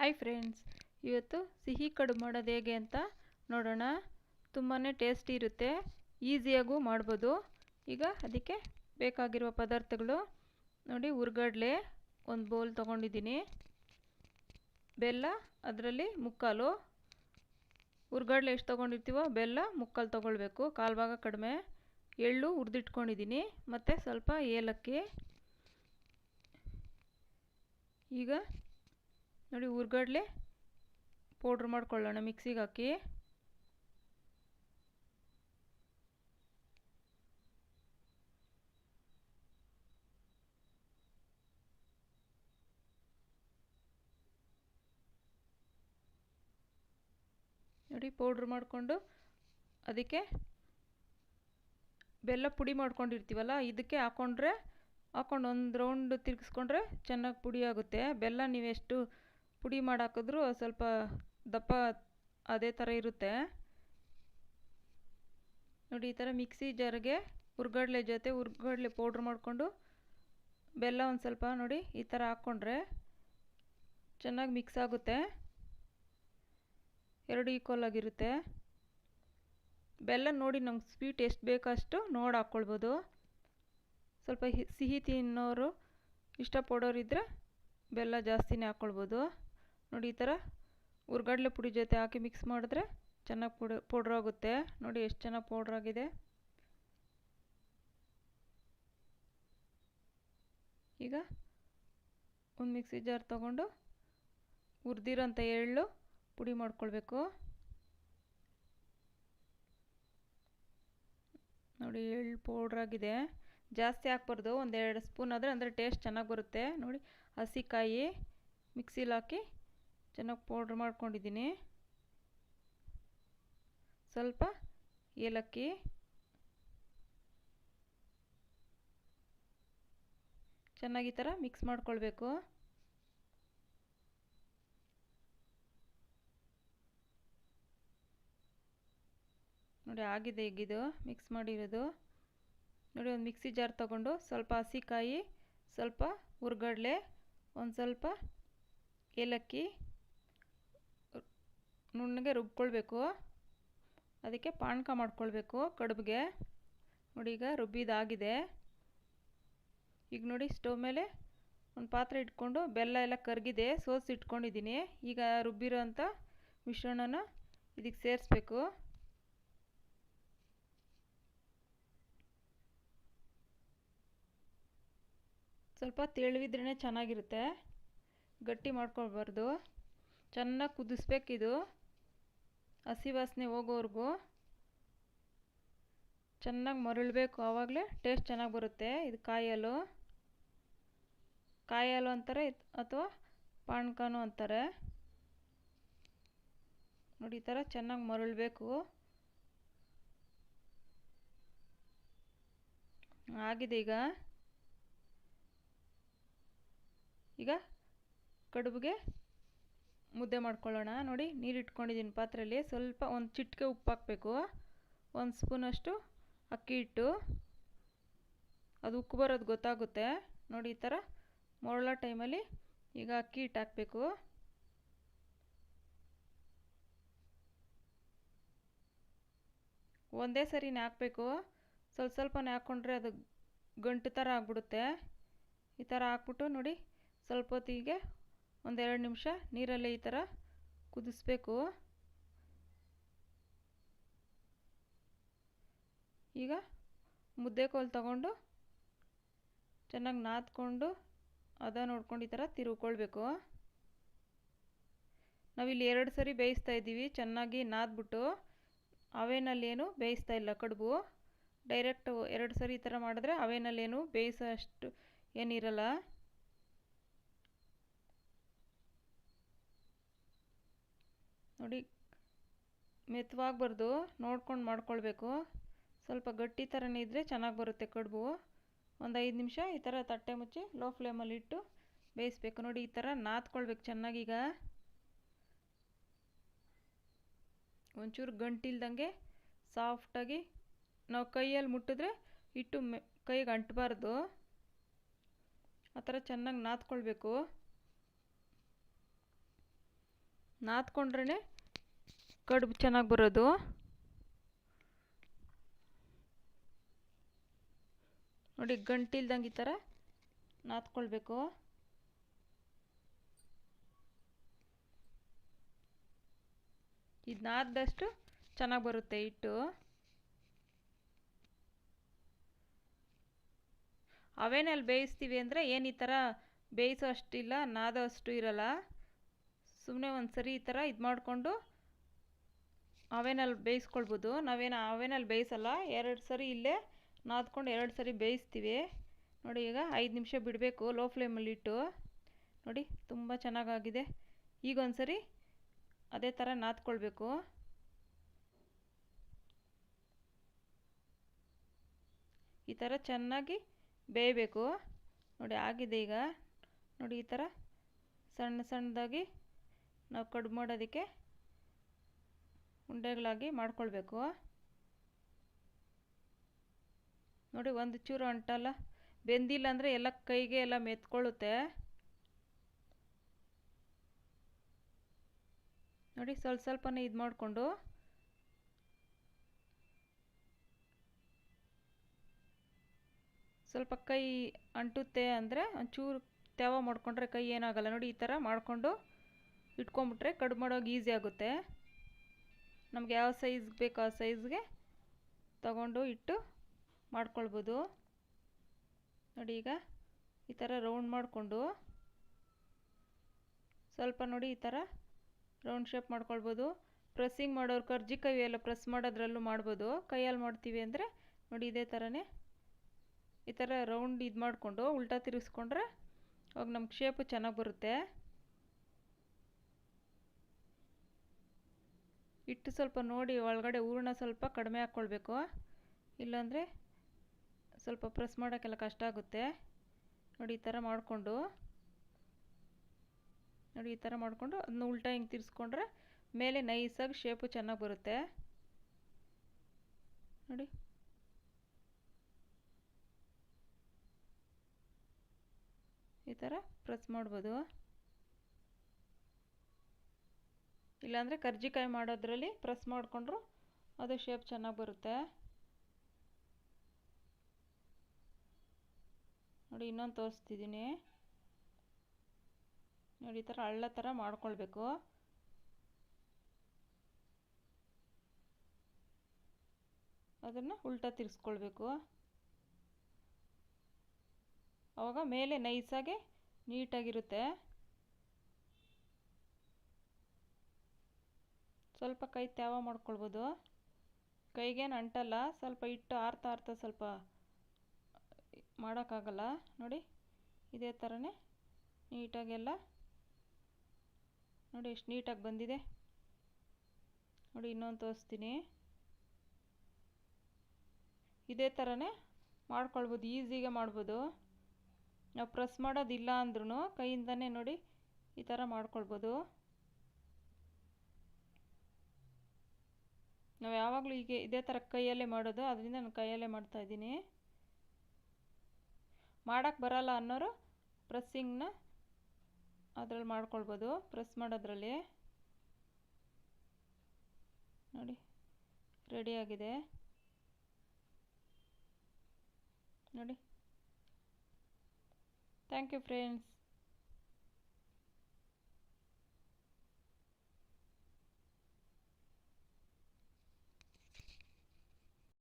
Hi friends ಇವತ್ತು ಸಿಹಿ ಕಡುಬು ಮಾಡೋದು ಹೇಗೆ ಅಂತ ನೋಡೋಣ. ತುಂಬಾ ಟೇಸ್ಟಿ ಇರುತ್ತೆ ಈಸಿಯಾಗೂ ಮಾಡ್ಬೋದು. ಈಗ ಅದಕ್ಕೆ ಬೇಕಾಗಿರುವ ಪದಾರ್ಥಗಳು ನೋಡಿ, ಹುರ್ಗಡ್ಲೆ, ಒಂದು ಬೌಲ್ ತೊಗೊಂಡಿದ್ದೀನಿ. ಬೆಲ್ಲ, ಅದರಲ್ಲಿ ಮುಕ್ಕಾಲು. ಹುರ್ಗಡ್ಲೆ ಎಷ್ಟು ತೊಗೊಂಡಿರ್ತೀವೋ ಬೆಲ್ಲ ಮುಕ್ಕಾಲು ತೊಗೊಳ್ಬೇಕು, ಕಾಲು ಭಾಗ ಕಡಿಮೆ. ಎಳ್ಳು ಹುರಿದಿಟ್ಕೊಂಡಿದ್ದೀನಿ, ಮತ್ತು ಸ್ವಲ್ಪ ಏಲಕ್ಕಿ. ಈಗ ನೋಡಿ ಹುರ್ಗಡ್ಲೆ ಪೌಡ್ರ್ ಮಾಡ್ಕೊಳ್ಳೋಣ ಮಿಕ್ಸಿಗೆ ಹಾಕಿ. ನೋಡಿ ಪೌಡ್ರ್ ಮಾಡಿಕೊಂಡು ಅದಕ್ಕೆ ಬೆಲ್ಲ ಪುಡಿ ಮಾಡ್ಕೊಂಡಿರ್ತೀವಲ್ಲ, ಇದಕ್ಕೆ ಹಾಕ್ಕೊಂಡ್ರೆ ಹಾಕ್ಕೊಂಡು ಒಂದು ರೌಂಡ್ ತಿರುಗಿಸ್ಕೊಂಡ್ರೆ ಚೆನ್ನಾಗಿ ಪುಡಿ ಆಗುತ್ತೆ. ಬೆಲ್ಲ ನೀವೆಷ್ಟು ಪುಡಿ ಮಾಡಾಕಿದ್ರು ಸ್ವಲ್ಪ ದಪ್ಪ ಅದೇ ಥರ ಇರುತ್ತೆ. ನೋಡಿ, ಈ ಥರ ಮಿಕ್ಸಿ ಜಾರ್ಗೆ ಹುರ್ಗಡ್ಲೆ ಜೊತೆ ಹುರ್ಗಡ್ಲೆ ಪೌಡ್ರ್ ಮಾಡಿಕೊಂಡು ಬೆಲ್ಲ ಒಂದು ಸ್ವಲ್ಪ ನೋಡಿ ಈ ಥರ ಹಾಕ್ಕೊಂಡ್ರೆ ಚೆನ್ನಾಗಿ ಮಿಕ್ಸ್ ಆಗುತ್ತೆ. ಎರಡು ಈಕ್ವಲ್ ಆಗಿರುತ್ತೆ. ಬೆಲ್ಲ ನೋಡಿ ನಮ್ಗೆ ಸ್ವೀಟ್ ಎಷ್ಟು ಅಷ್ಟು ನೋಡಿ ಹಾಕ್ಕೊಳ್ಬೋದು ಸ್ವಲ್ಪ ಸಿಹಿ ತಿನ್ನೋರು ಇಷ್ಟಪಡೋರಿದ್ದರೆ ಬೆಲ್ಲ ಜಾಸ್ತಿನೇ ಹಾಕ್ಕೊಳ್ಬೋದು ನೋಡಿ ಈ ಥರ ಹುರ್ಗಡ್ಲೆ ಪುಡಿ ಜೊತೆ ಹಾಕಿ ಮಿಕ್ಸ್ ಮಾಡಿದ್ರೆ ಚೆನ್ನಾಗಿ ಪುಡ ಪೌಡ್ರ್ ಆಗುತ್ತೆ. ನೋಡಿ ಎಷ್ಟು ಚೆನ್ನಾಗಿ ಪೌಡ್ರ್ ಆಗಿದೆ. ಈಗ ಒಂದು ಮಿಕ್ಸಿ ಜಾರ್ ತಗೊಂಡು ಹುರಿದಿರೋಂಥ ಎಳ್ಳು ಪುಡಿ ಮಾಡ್ಕೊಳ್ಬೇಕು. ನೋಡಿ ಎಳ್ಳು ಪೌಡ್ರ್ ಆಗಿದೆ. ಜಾಸ್ತಿ ಹಾಕ್ಬಾರ್ದು ಒಂದೆರಡು ಸ್ಪೂನ್ ಆದರೆ ಅಂದರೆ ಟೇಸ್ಟ್ ಚೆನ್ನಾಗಿ ಬರುತ್ತೆ. ನೋಡಿ ಹಸಿಕಾಯಿ ಮಿಕ್ಸಿಲಿ ಹಾಕಿ ಚೆನ್ನಾಗಿ ಪೌಡ್ರ್ ಮಾಡ್ಕೊಂಡಿದ್ದೀನಿ. ಸ್ವಲ್ಪ ಏಲಕ್ಕಿ. ಚೆನ್ನಾಗಿ ಥರ ಮಿಕ್ಸ್ ಮಾಡ್ಕೊಳ್ಬೇಕು. ನೋಡಿ ಆಗಿದೆ ಈಗಿದು ಮಿಕ್ಸ್ ಮಾಡಿರೋದು. ನೋಡಿ ಒಂದು ಮಿಕ್ಸಿ ಜಾರ್ ತಗೊಂಡು ಸ್ವಲ್ಪ ಹಸಿಕಾಯಿ, ಸ್ವಲ್ಪ ಹುರ್ಗಡ್ಲೆ, ಒಂದು ಸ್ವಲ್ಪ ಏಲಕ್ಕಿ. ನುಣ್ಣಗೆ ರುಬ್ಕೊಳ್ಬೇಕು. ಅದಕ್ಕೆ ಪಾನಕ ಮಾಡ್ಕೊಳ್ಬೇಕು ಕಡುಬಿಗೆ. ನೋಡಿ ಈಗ ರುಬ್ಬಿದಾಗಿದೆ. ಈಗ ನೋಡಿ ಸ್ಟವ್ ಮೇಲೆ ಒಂದು ಪಾತ್ರೆ ಇಟ್ಕೊಂಡು ಬೆಲ್ಲ ಎಲ್ಲ ಕರಗಿದೆ, ಸೋಸಿ ಇಟ್ಕೊಂಡಿದ್ದೀನಿ. ಈಗ ರುಬ್ಬಿರೋ ಅಂಥ ಮಿಶ್ರಣನ ಇದಕ್ಕೆ ಸೇರಿಸ್ಬೇಕು. ಸ್ವಲ್ಪ ತೆಳುವಿದ್ರೇ ಚೆನ್ನಾಗಿರುತ್ತೆ. ಗಟ್ಟಿ ಮಾಡ್ಕೊಳ್ಬಾರ್ದು. ಚೆನ್ನಾಗಿ ಕುದಿಸ್ಬೇಕಿದು. ಹಸಿ ವಾಸನೆ ಹೋಗೋವರೆಗೂ ಚೆನ್ನಾಗಿ ಮರಳಬೇಕು. ಆವಾಗಲೇ ಟೇಸ್ಟ್ ಚೆನ್ನಾಗಿ ಬರುತ್ತೆ. ಇದು ಕಾಯಲು. ಕಾಯಲು ಅಂತಾರೆ ಅಥವಾ ಪಾನಕನು ಅಂತಾರೆ. ನೋಡಿ, ಈ ಥರ ಚೆನ್ನಾಗಿ ಮರಳಬೇಕು. ಆಗಿದೆ ಈಗ. ಈಗ ಕಡುಬಿಗೆ ಮುದ್ದೆ ಮಾಡ್ಕೊಳ್ಳೋಣ. ನೋಡಿ, ನೀರು ಇಟ್ಕೊಂಡಿದ್ದೀನಿ ಪಾತ್ರೆಯಲ್ಲಿ ಸ್ವಲ್ಪ ಒಂದು ಚಿಟಿಕೆ ಉಪ್ಪು ಹಾಕಬೇಕು ಒಂದು ಸ್ಪೂನಷ್ಟು ಅಕ್ಕಿ ಹಿಟ್ಟು. ಅದು ಉಕ್ಕು ಬರೋದು ಗೊತ್ತಾಗುತ್ತೆ. ನೋಡಿ, ಈ ಥರ ಮೊರಳ ಟೈಮಲ್ಲಿ ಈಗ ಅಕ್ಕಿ ಹಿಟ್ಟು ಹಾಕಬೇಕು. ಒಂದೇ ಸರಿನೇ ಹಾಕಬೇಕು. ಸ್ವಲ್ಪ ಸ್ವಲ್ಪನೇ ಹಾಕ್ಕೊಂಡ್ರೆ ಅದು ಗಂಟು ಥರ ಆಗಿಬಿಡುತ್ತೆ. ಈ ಥರ ಹಾಕ್ಬಿಟ್ಟು ನೋಡಿ, ಸ್ವಲ್ಪ ಹೊತ್ತಿಗೆ ಒಂದೆರಡು ನಿಮಿಷ ನೀರಲ್ಲೇ ಈ ಥರ ಕುದಿಸ್ಬೇಕು. ಈಗ ಮುದ್ದೆ ಕೋಲು ತಗೊಂಡು ಚೆನ್ನಾಗಿ ನಾದ್ಕೊಂಡು ಅದ ನೋಡ್ಕೊಂಡು ಈ ಥರ ತಿರುವ್ಕೊಳ್ಬೇಕು ನಾವಿಲ್ಲಿ ಎರಡು ಸರಿ ಬೇಯಿಸ್ತಾ ಇದ್ದೀವಿ, ಚೆನ್ನಾಗಿ ನಾದ್ಬಿಟ್ಟು ಅವೇನಲ್ಲಿ ಏನು ಬೇಯಿಸ್ತಾ ಇಲ್ಲ ಕಡುಬು. ಡೈರೆಕ್ಟ್ ಎರಡು ಸರಿ ಈ ಥರ ಮಾಡಿದ್ರೆ ಅವೇನಲ್ಲೇನು ಬೇಯಿಸೋ ಅಷ್ಟು ಏನಿರಲ್ಲ. ನೋಡಿ, ಮೆತ್ತವಾಗಬಾರ್ದು, ನೋಡ್ಕೊಂಡು ಮಾಡ್ಕೊಳ್ಬೇಕು. ಸ್ವಲ್ಪ ಗಟ್ಟಿ ಥರನೇ ಇದ್ದರೆ ಚೆನ್ನಾಗಿ ಬರುತ್ತೆ ಕಡುಬು. ಒಂದು ಐದು ನಿಮಿಷ ಈ ಥರ ತಟ್ಟೆ ಮುಚ್ಚಿ ಲೋ ಫ್ಲೇಮಲ್ಲಿ ಇಟ್ಟು ಬೇಯಿಸ್ಬೇಕು. ನೋಡಿ, ಈ ಥರ ನಾದ್ಕೊಳ್ಬೇಕು ಚೆನ್ನಾಗೀಗ. ಒಂಚೂರು ಗಂಟಿಲ್ದಂಗೆ ಸಾಫ್ಟಾಗಿ ನಾವು ಕೈಯಲ್ಲಿ ಮುಟ್ಟಿದ್ರೆ ಇಟ್ಟು ಕೈಗೆ ಅಂಟಬಾರ್ದು. ಆ ಥರ ಚೆನ್ನಾಗಿ ನಾದ್ಕೊಳ್ಬೇಕು. ನಾದ್ಕೊಂಡ್ರೇ ಕಡುಬು ಚೆನ್ನಾಗಿ ಬರೋದು. ನೋಡಿ ಗಂಟಿಲ್ದಂಗೆ ಈ ಥರ ನಾದ್ಕೊಳ್ಬೇಕು. ಇದು ನಾದ್ದಷ್ಟು ಚೆನ್ನಾಗಿ ಬರುತ್ತೆ ಹಿಟ್ಟು. ಅವೇನಲ್ಲಿ ಬೇಯಿಸ್ತೀವಿ ಅಂದರೆ ಏನು ಈ ಥರ ಬೇಯಿಸೋ ಅಷ್ಟಿಲ್ಲ ನಾದೋ ಅಷ್ಟು ಇರಲ್ಲ. ಸುಮ್ಮನೆ ಒಂದು ಸರಿ ಈ ಥರ ಇದು ಮಾಡಿಕೊಂಡು ಅವೇನಲ್ಲಿ ಬೇಯಿಸ್ಕೊಳ್ಬೋದು. ನಾವೇನು ಅವೇನಲ್ಲಿ ಬೇಯಿಸಲ್ಲ. ಎರಡು ಸರಿ ಇಲ್ಲೇ ನಾದ್ಕೊಂಡು ಎರಡು ಸರಿ ಬೇಯಿಸ್ತೀವಿ. ನೋಡಿ ಈಗ ಐದು ನಿಮಿಷ ಬಿಡಬೇಕು. ಲೋ ಫ್ಲೇಮಲ್ಲಿ ಇಟ್ಟು. ನೋಡಿ ತುಂಬ ಚೆನ್ನಾಗಾಗಿದೆ. ಈಗ ಒಂದು ಸರಿ ಅದೇ ಥರ ನಾದ್ಕೊಳ್ಬೇಕು. ಈ ಥರ ಚೆನ್ನಾಗಿ ಬೇಯಬೇಕು. ನೋಡಿ ಆಗಿದೆ ಈಗ. ನೋಡಿ ಈ ಥರ ಸಣ್ಣ ಸಣ್ಣದಾಗಿ ನಾವು ಕಡುಬು ಮಾಡೋದಕ್ಕೆ ಉಂಡೆಗಳಾಗಿ ಮಾಡ್ಕೊಳ್ಬೇಕು. ನೋಡಿ, ಒಂದು ಚೂರು ಅಂಟಲ್ಲ? ಬೆಂದಿಲ್ಲ ಅಂದರೆ ಎಲ್ಲ ಕೈಗೆ ಎಲ್ಲ ಮೆತ್ಕೊಳ್ಳುತ್ತೆ. ನೋಡಿ, ಸ್ವಲ್ಪ ಸ್ವಲ್ಪನೇ ಇದು ಮಾಡಿಕೊಂಡು. ಸ್ವಲ್ಪ ಕೈ ಅಂಟುತ್ತೆ ಅಂದರೆ ಒಂಚೂರು ತ್ಯಾವ ಮಾಡ್ಕೊಂಡ್ರೆ ಕೈ ಏನಾಗಲ್ಲ. ನೋಡಿ, ಈ ಥರ ಮಾಡಿಕೊಂಡು ಇಟ್ಕೊಂಬಿಟ್ರೆ ಕಟ್ ಮಾಡೋಕೆ ಈಸಿ ಆಗುತ್ತೆ. ನಮ್ಗೆ ಯಾವ ಸೈಜ್ ಬೇಕೋ ಆ ಸೈಜ್ಗೆ ತಗೊಂಡು ಇಟ್ಟು ಮಾಡ್ಕೊಳ್ಬೋದು. ನೋಡಿ ಈಗ ಈ ಥರ ರೌಂಡ್ ಮಾಡಿಕೊಂಡು ಸ್ವಲ್ಪ ನೋಡಿ ಈ ಥರ ರೌಂಡ್ ಶೇಪ್ ಮಾಡ್ಕೊಳ್ಬೋದು. ಪ್ರೆಸ್ಸಿಂಗ್ ಮಾಡೋರು ಕರ್ಜಿಕಾಯಿ ಎಲ್ಲ ಪ್ರೆಸ್ ಮಾಡೋದ್ರಲ್ಲೂ ಮಾಡ್ಬೋದು. ಕೈಯಲ್ಲಿ ಮಾಡ್ತೀವಿ ಅಂದರೆ ನೋಡಿ ಇದೇ ಥರನೇ ಈ ಥರ ರೌಂಡ್ ಇದು ಮಾಡಿಕೊಂಡು ಉಲ್ಟಾ ತಿರುಗಿಸ್ಕೊಂಡ್ರೆ ಅವಾಗ ನಮ್ಗೆ ಶೇಪು ಚೆನ್ನಾಗಿ ಬರುತ್ತೆ. ಹಿಟ್ಟು ಸ್ವಲ್ಪ ನೋಡಿ ಒಳಗಡೆ ಹೂರಣ ಸ್ವಲ್ಪ ಕಡಿಮೆ ಹಾಕ್ಕೊಳ್ಬೇಕು. ಇಲ್ಲಾಂದರೆ ಸ್ವಲ್ಪ ಪ್ರೆಸ್ ಮಾಡೋಕ್ಕೆಲ್ಲ ಕಷ್ಟ ಆಗುತ್ತೆ. ನೋಡಿ ಈ ಥರ ಮಾಡಿಕೊಂಡು, ನೋಡಿ ಈ ಥರ ಮಾಡಿಕೊಂಡು ಅದನ್ನ ಉಲ್ಟಾ ಹಿಂಗೆ ತಿರ್ಸ್ಕೊಂಡ್ರೆ ಮೇಲೆ ನೈಸಾಗಿ ಶೇಪು ಚೆನ್ನಾಗಿ ಬರುತ್ತೆ. ನೋಡಿ. ಈ ಥರ ಪ್ರೆಸ್ ಮಾಡ್ಬೋದು. ಇಲ್ಲಾಂದರೆ ಕರ್ಜಿಕಾಯಿ ಮಾಡೋದ್ರಲ್ಲಿ ಪ್ರೆಸ್ ಮಾಡಿಕೊಂಡ್ರು ಅದು ಶೇಪ್ ಚೆನ್ನಾಗಿ ಬರುತ್ತೆ. ನೋಡಿ, ಇನ್ನೊಂದು ತೋರಿಸ್ತಿದ್ದೀನಿ ನೋಡಿ, ಈ ಥರ ಹಳ್ಳ ಥರ ಮಾಡ್ಕೊಳ್ಬೇಕು. ಅದನ್ನು ಉಲ್ಟಾ ತಿರ್ಸ್ಕೊಳ್ಬೇಕು. ಆವಾಗ ಮೇಲೆ ನೈಸಾಗಿ ನೀಟಾಗಿರುತ್ತೆ. ಸ್ವಲ್ಪ ಕೈ ತ್ಯಾವ ಮಾಡ್ಕೊಳ್ಬೋದು. ಕೈಗೇನು ಅಂಟಲ್ಲ ಸ್ವಲ್ಪ ಹಿಟ್ಟು ಆರ್ತಾ ಆರ್ತಾ ಸ್ವಲ್ಪ, ಮಾಡೋಕ್ಕಾಗಲ್ಲ. ನೋಡಿ, ಇದೇ ಥರನೇ ನೀಟಾಗೆಲ್ಲ, ನೋಡಿ ಎಷ್ಟು ನೀಟಾಗಿ ಬಂದಿದೆ. ನೋಡಿ, ಇನ್ನೊಂದು ತೋರಿಸ್ತೀನಿ. ಇದೇ ಥರನೇ ಮಾಡ್ಕೊಳ್ಬೋದು, ಈಸಿಗೆ ಮಾಡ್ಬೋದು. ನಾವು ಪ್ರೆಸ್ ಮಾಡೋದಿಲ್ಲ ಅಂದ್ರೂ ಕೈಯಿಂದನೇ ನೋಡಿ ಈ ಥರ ಮಾಡ್ಕೊಳ್ಬೋದು. ನಾವು ಯಾವಾಗಲೂ ಹೀಗೆ ಇದೇ ಥರ ಕೈಯಲ್ಲೇ ಮಾಡೋದು, ಅದರಿಂದ ನಾನು ಕೈಯಲ್ಲೇ ಮಾಡ್ತಾ ಇದ್ದೀನಿ. ಮಾಡೋಕ್ಕೆ ಬರಲ್ಲ ಅನ್ನೋರು ಪ್ರೆಸ್ಸಿಂಗ್ನ ಅದರಲ್ಲಿ ಮಾಡ್ಕೊಳ್ಬೋದು ಪ್ರೆಸ್ ಮಾಡೋದ್ರಲ್ಲಿ. ನೋಡಿ ರೆಡಿಯಾಗಿದೆ ನೋಡಿ. Thank you friends